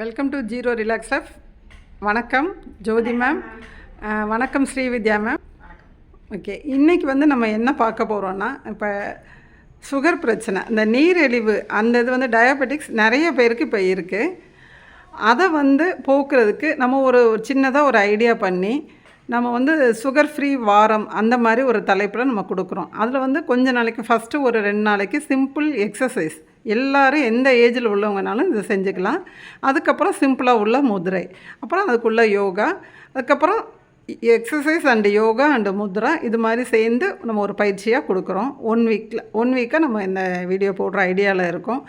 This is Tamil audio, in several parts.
Welcome to zero relax life வணக்கம் ஜோதி மேம் வணக்கம் ஸ்ரீவித்யா மேம் ஓகே இன்றைக்கி வந்து நம்ம என்ன பார்க்க போகிறோன்னா இப்போ சுகர் பிரச்சனை இந்த நீரிழிவு அந்த இது வந்து டயபெட்டிக்ஸ் நிறைய பேருக்கு இப்போ இருக்குது அதை வந்து போக்குறதுக்கு நம்ம ஒரு சின்னதாக ஒரு ஐடியா பண்ணி நம்ம வந்து சுகர் ஃப்ரீ வாரம் அந்த மாதிரி ஒரு தலைப்பில் நம்ம கொடுக்குறோம். அதில் வந்து கொஞ்ச நாளைக்கு ஃபஸ்ட்டு ஒரு ரெண்டு நாளைக்கு சிம்பிள் எக்ஸசைஸ் எல்லோரும் எந்த ஏஜில் உள்ளவங்கனாலும் இதை செஞ்சுக்கலாம். அதுக்கப்புறம் சிம்பிளாக உள்ள முதிரை. அப்புறம் அதுக்குள்ளே யோகா. அதுக்கப்புறம் exercise and yoga and mudra. இது மாதிரி சேர்ந்து நம்ம ஒரு பயிற்சியாக கொடுக்குறோம். ஒன் வீக்கில் ஒன் வீக்காக நம்ம இந்த வீடியோ போடுற ஐடியாவில் இருக்கோம்.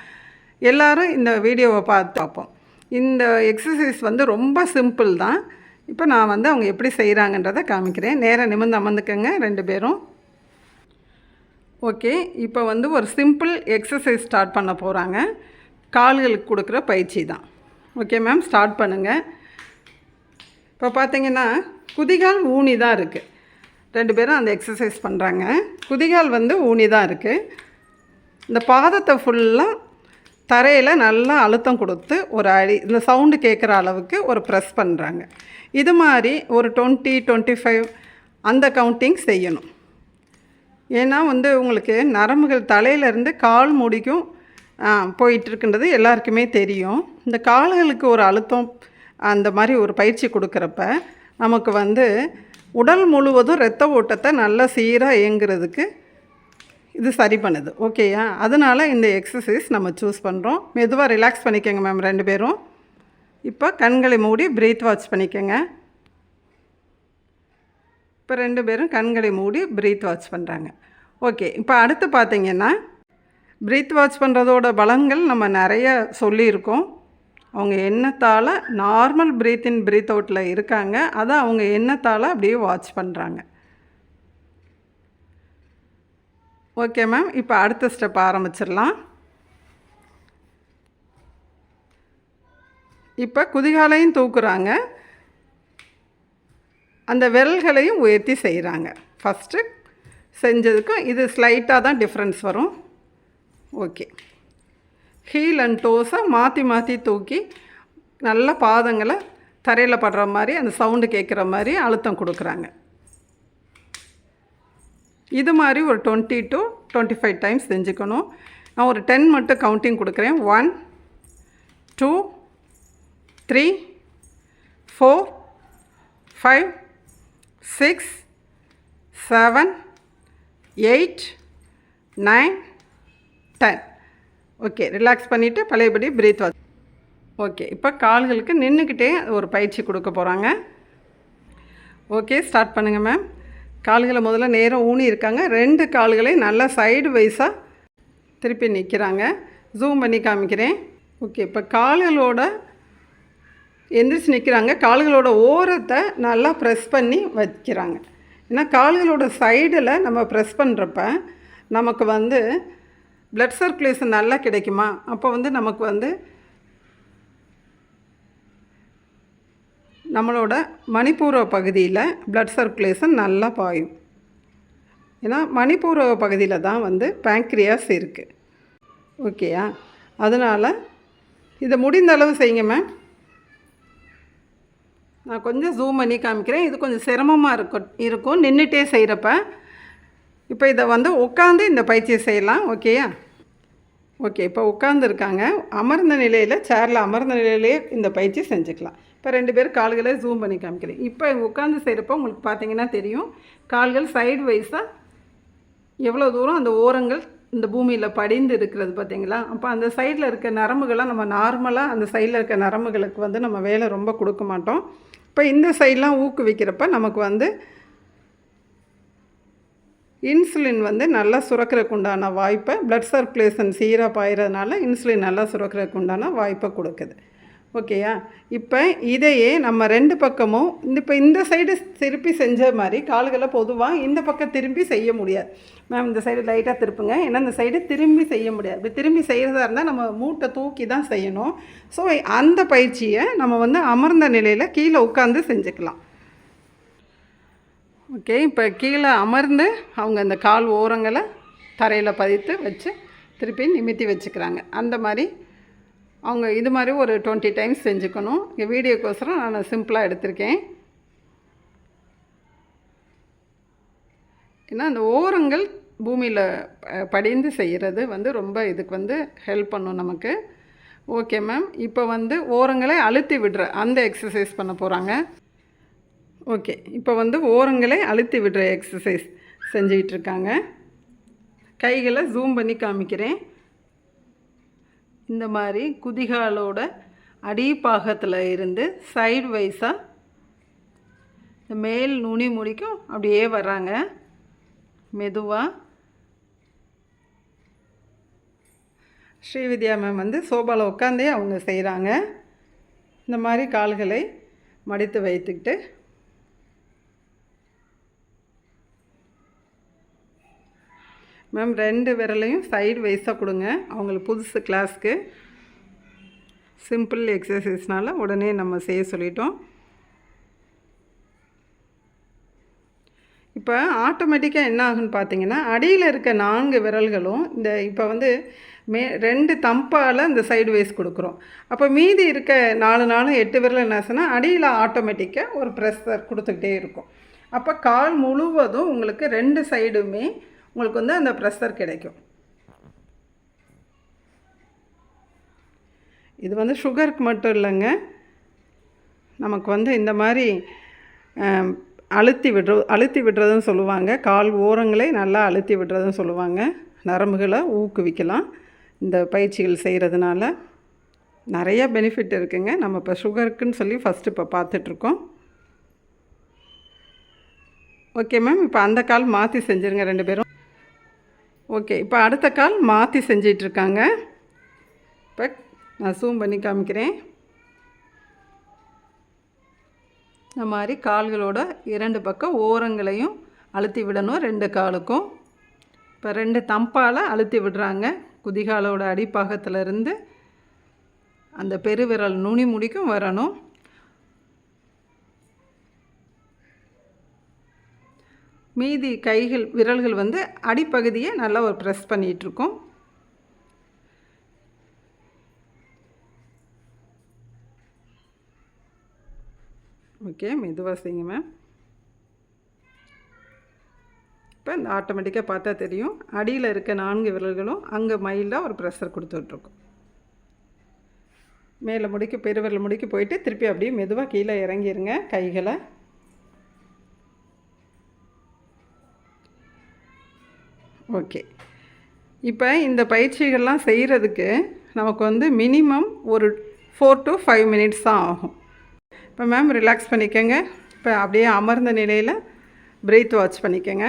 எல்லாரும் இந்த வீடியோவை பார்த்து பார்ப்போம். இந்த எக்ஸசைஸ் வந்து ரொம்ப சிம்பிள் தான். இப்போ நான் வந்து அவங்க எப்படி செய்கிறாங்கன்றதை காமிக்கிறேன். நேராக நிமிர்ந்து அமர்ந்துக்கங்க. ரெண்டு பேரும். ஓகே இப்போ வந்து ஒரு சிம்பிள் எக்ஸசைஸ் ஸ்டார்ட் பண்ண போகிறாங்க கால்களுக்கு கொடுக்குற பயிற்சி தான். ஓகே மேம் ஸ்டார்ட் பண்ணுங்கள் இப்போ பார்த்தீங்கன்னா குதிகால் ஊனி தான் இருக்குது ரெண்டு பேரும் அந்த எக்ஸசைஸ் பண்ணுறாங்க குதிகால் வந்து ஊனி தான் இருக்குது இந்த பாதத்தை ஃபுல்லாக தரையில் நல்லா அழுத்தம் கொடுத்து ஒரு அடி இந்த சவுண்டு கேட்குற அளவுக்கு ஒரு ப்ரெஸ் பண்ணுறாங்க இது மாதிரி ஒரு டுவெண்ட்டி டுவெண்ட்டி ஃபைவ் அந்த கவுண்டிங் செய்யணும். ஏன்னா வந்து உங்களுக்கு நரம்புகள் தலையிலேருந்து கால் முடிக்கும் போயிட்டுருக்குன்றது எல்லாருக்குமே தெரியும். இந்த கால்களுக்கு ஒரு அழுத்தம் அந்த மாதிரி ஒரு பயிற்சி கொடுக்குறப்ப நமக்கு வந்து உடல் முழுவதும் இரத்த ஓட்டத்தை நல்லா சீராக இயங்குறதுக்கு இது சரி பண்ணுது. ஓகேயா? அதனால் இந்த எக்ஸசைஸ் நம்ம சூஸ் பண்ணுறோம் மெதுவாக ரிலாக்ஸ் பண்ணிக்கோங்க மேம் ரெண்டு பேரும். இப்போ கண்களை மூடி ப்ரீத் வாட்ச் பண்ணிக்கோங்க. இப்போ ரெண்டு பேரும் கண்களை மூடி ப்ரீத் வாட்ச் பண்ணுறாங்க ஓகே இப்போ அடுத்து பார்த்தீங்கன்னா ப்ரீத் வாட்ச் பண்ணுறதோட பலங்கள் நம்ம நிறைய சொல்லியிருக்கோம். அவங்க எண்ணத்தால் நார்மல் ப்ரீத் இன் ப்ரீத் அவுட்டில் இருக்காங்க. அதை அவங்க எண்ணத்தால் அப்படியே வாட்ச் பண்ணுறாங்க ஓகே மேம் இப்போ அடுத்த ஸ்டெப் ஆரம்பிச்சிடலாம். இப்போ குதிகாலையும் தூக்குறாங்க. அந்த விரல்களையும் உயர்த்தி செய்கிறாங்க. ஃபஸ்ட்டு செஞ்சதுக்கும் இது ஸ்லைட்டாக தான் டிஃப்ரென்ஸ் வரும். ஓகே ஹீல் அண்ட் டோஸை மாற்றி மாற்றி தூக்கி நல்ல பாதங்களை தரையில் படுற மாதிரி அந்த சவுண்டு கேட்குற மாதிரி அழுத்தம் கொடுக்குறாங்க. இது மாதிரி ஒரு twenty two twenty five times செஞ்சுக்கணும். நான் ஒரு டென் மட்டும் கவுண்டிங் கொடுக்குறேன். One two three four five six seven eight nine ten. Okay relax பண்ணிவிட்டு பழையபடி பிரீத் வாட்ச் ஓகே இப்போ கால்களுக்கு நின்றுக்கிட்டே ஒரு பயிற்சி கொடுக்க போகிறாங்க ஓகே ஸ்டார்ட் பண்ணுங்கள் மேம் கால்களை முதல்ல நேரம் ஊனி இருக்காங்க. ரெண்டு கால்களையும் நல்லா சைடு வைஸாக திருப்பி நிற்கிறாங்க ஜூம் பண்ணி காமிக்கிறேன். ஓகே இப்போ கால்களோட எந்திரிச்சு நிற்கிறாங்க கால்களோட ஓரத்தை நல்லா ப்ரெஸ் பண்ணி வைக்கிறாங்க. ஏன்னா கால்களோட சைடில் நம்ம ப்ரெஸ் பண்ணுறப்ப நமக்கு வந்து ப்ளட் சர்க்குலேஷன் நல்லா கிடைக்குமா? அப்போ வந்து நமக்கு வந்து நம்மளோட மணிப்பூர்வ பகுதியில் ப்ளட் சர்க்குலேஷன் நல்லா பாயும். ஏன்னா மணிப்பூர்வ பகுதியில் தான் வந்து பேங்க்ரியாஸ் இருக்குது ஓகேயா அதனால் இதை முடிந்த அளவு செய்யுங்க மேம் நான் கொஞ்சம் ஜூம் பண்ணி காமிக்கிறேன். இது கொஞ்சம் சிரமமாக இருக்கும் இருக்கும். நின்றுட்டே செய்கிறப்ப இப்போ இதை வந்து உட்காந்து இந்த பயிற்சியை செய்யலாம். ஓகேயா ஓகே இப்போ உட்காந்துருக்காங்க அமர்ந்த நிலையில் சேரில் அமர்ந்த நிலையிலே இந்த பயிற்சி செஞ்சுக்கலாம். இப்போ ரெண்டு பேரும் கால்களை ஜூம் பண்ணி காமிக்கிறேன். இப்போ உட்காந்து செய்கிறப்ப உங்களுக்கு பார்த்தீங்கன்னா தெரியும். கால்கள் சைடு வைஸாக எவ்வளோ தூரம் அந்த ஓரங்கள் இந்த பூமியில் படிந்து இருக்கிறது பார்த்தீங்களா அப்போ அந்த சைடில் இருக்க நரம்புகள்லாம் நம்ம நார்மலாக அந்த சைடில் இருக்க நரம்புகளுக்கு வந்து நம்ம வேலை ரொம்ப கொடுக்க மாட்டோம். இப்போ இந்த சைட்லாம் ஊக்குவிக்கிறப்ப நமக்கு வந்து இன்சுலின் வந்து நல்லா சுரக்கிறதுக்கு உண்டான வாய்ப்பை ப்ளட் சர்க்குலேஷன் சீராக பாயிறதுனால இன்சுலின் நல்லா சுரக்கிறதுக்கு உண்டான வாய்ப்பை கொடுக்குது. ஓகேயா? இப்போ இதையே நம்ம ரெண்டு பக்கமும் இந்த இப்போ இந்த சைடு திருப்பி செஞ்ச மாதிரி கால்களை பொதுவாக இந்த பக்கம் திரும்பி செய்ய முடியாது. மேம் இந்த சைடு லைட்டாக திருப்புங்க. ஏன்னா இந்த சைடு திரும்பி செய்ய முடியாது. இப்படி திரும்பி செய்கிறதா இருந்தால் நம்ம மூட்டை தூக்கி தான் செய்யணும். ஸோ அந்த பயிற்சியை நம்ம வந்து அமர்ந்த நிலையில் கீழே உட்காந்து செஞ்சுக்கலாம். ஓகே இப்போ கீழே அமர்ந்து அவங்க அந்த கால் ஓரங்களை தரையில் பதித்து வச்சு திருப்பி நிமித்தி வச்சுக்கிறாங்க. அந்த மாதிரி அவங்க இது மாதிரி ஒரு டுவெண்ட்டி டைம்ஸ் செஞ்சுக்கணும். இங்கே வீடியோக்கோசரம் நான் சிம்பிளாக எடுத்திருக்கேன். ஏன்னா அந்த ஓரங்கள் பூமியில் ப- படிந்து செய்கிறது வந்து ரொம்ப இதுக்கு வந்து ஹெல்ப் பண்ணும் நமக்கு. ஓகே மேம் இப்போ வந்து ஓரங்களை அழுத்தி விடுற அந்த எக்ஸசைஸ் பண்ண போகிறாங்க ஓகே இப்போ வந்து ஓரங்களை அழுத்தி விடுற எக்ஸசைஸ் செஞ்சுக்கிட்டு இருக்காங்க. கைகளை ஜூம் பண்ணி காமிக்கிறேன். இந்த மாதிரி குதிகாலோட அடிப்பாகத்தில் இருந்து சைடு வைஸாக இந்த மேல் நுனி முடிக்கும். அப்படியே வராங்க மெதுவாக ஸ்ரீவித்யா மேம் வந்து சோபாவில் உட்காந்தே அவங்க செய்கிறாங்க இந்த மாதிரி கால்களை மடித்து வைத்துக்கிட்டு மேம் ரெண்டு விரலையும் சைடு வைஸாக கொடுங்க. அவங்களுக்கு புதுசு கிளாஸ்க்கு சிம்பிள் எக்ஸசைஸ்னால் உடனே நம்ம செய்ய சொல்லிட்டோம். இப்போ ஆட்டோமேட்டிக்காக என்ன ஆகுன்னு பார்த்தீங்கன்னா அடியில் இருக்க நான்கு விரல்களும் இந்த இப்போ வந்து மே ரெண்டு தம்பால் இந்த சைடு வைஸ் கொடுக்குறோம். அப்போ மீதி இருக்க நாலு நாளும் எட்டு விரல் என்ன சொன்னால் அடியில் ஆட்டோமேட்டிக்காக ஒரு ப்ரெஷர் கொடுத்துக்கிட்டே இருக்கும். அப்போ கால் முழுவதும் உங்களுக்கு ரெண்டு சைடுமே உங்களுக்கு வந்து அந்த ப்ரெஷர் கிடைக்கும். இது வந்து சுகருக்கு மட்டும் இல்லைங்க. நமக்கு வந்து இந்த மாதிரி அழுத்தி விடுற அழுத்தி விடுறதுன்னு சொல்லுவாங்க. கால் ஓரங்களே நல்லா அழுத்தி விடுறதுன்னு சொல்லுவாங்க. நரம்புகளை ஊக்குவிக்கலாம். இந்த பயிற்சிகள் செய்கிறதுனால நிறையா பெனிஃபிட் இருக்குங்க. நம்ம இப்போ சுகருக்குன்னு சொல்லி ஃபஸ்ட்டு இப்போ பார்த்துட்ருக்கோம். ஓகே மேம் இப்போ அந்த கால் மாற்றி செஞ்சுருங்க ரெண்டு பேரும். ஓகே இப்போ அடுத்த கால் மாற்றி செஞ்சிட்ருக்காங்க. இப்போ நான் ஜூம் பண்ணி காமிக்கிறேன். இந்த மாதிரி கால்களோட இரண்டு பக்கம் ஓரங்களையும் அழுத்தி விடணும் ரெண்டு காலுக்கும். இப்போ ரெண்டு தம்பால் அழுத்தி விடுறாங்க. குதிகாலோட அடிப்பாகத்துலேருந்து அந்த பெருவிரல் நுனி முடிக்கும் வரணும். மீதி கைகள் விரல்கள் வந்து அடிப்பகுதியை நல்லா ஒரு ப்ரெஸ் பண்ணிகிட்ருக்கோம் ஓகே மெதுவாக செய்யுங்க மேம் இப்போ இந்த ஆட்டோமேட்டிக்காக பார்த்தா தெரியும். அடியில் இருக்க நான்கு விரல்களும் அங்கே மயிலாக ஒரு ப்ரெஷர் கொடுத்துட்ருக்கோம் மேலே முடிக்க பெருவிரல் முடிக்க போயிட்டு திருப்பி அப்படியே மெதுவாக கீழே இறங்கிருங்க கைகளை. ஓகே. இப்போ இந்த பயிற்சிகள்லாம் செய்கிறதுக்கு நமக்கு வந்து மினிமம் ஒரு ஃபோர் டு ஃபைவ் மினிட்ஸ் தான் ஆகும். இப்போ மேம் ரிலாக்ஸ் பண்ணிக்கோங்க. இப்போ அப்படியே அமர்ந்த நிலையில் பிரீத் வாட்ச் பண்ணிக்கோங்க.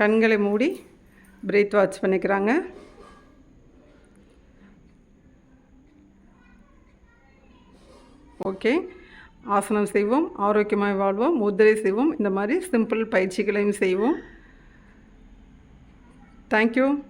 கண்களை மூடி பிரீத் வாட்ச் பண்ணிக்கிறாங்க. ஓகே. ஆசனம் செய்வோம் ஆரோக்கியமாக வாழ்வோம் முதிரை செய்வோம் இந்த மாதிரி சிம்பிள் பயிற்சிகளையும் செய்வோம். தேங்க்யூ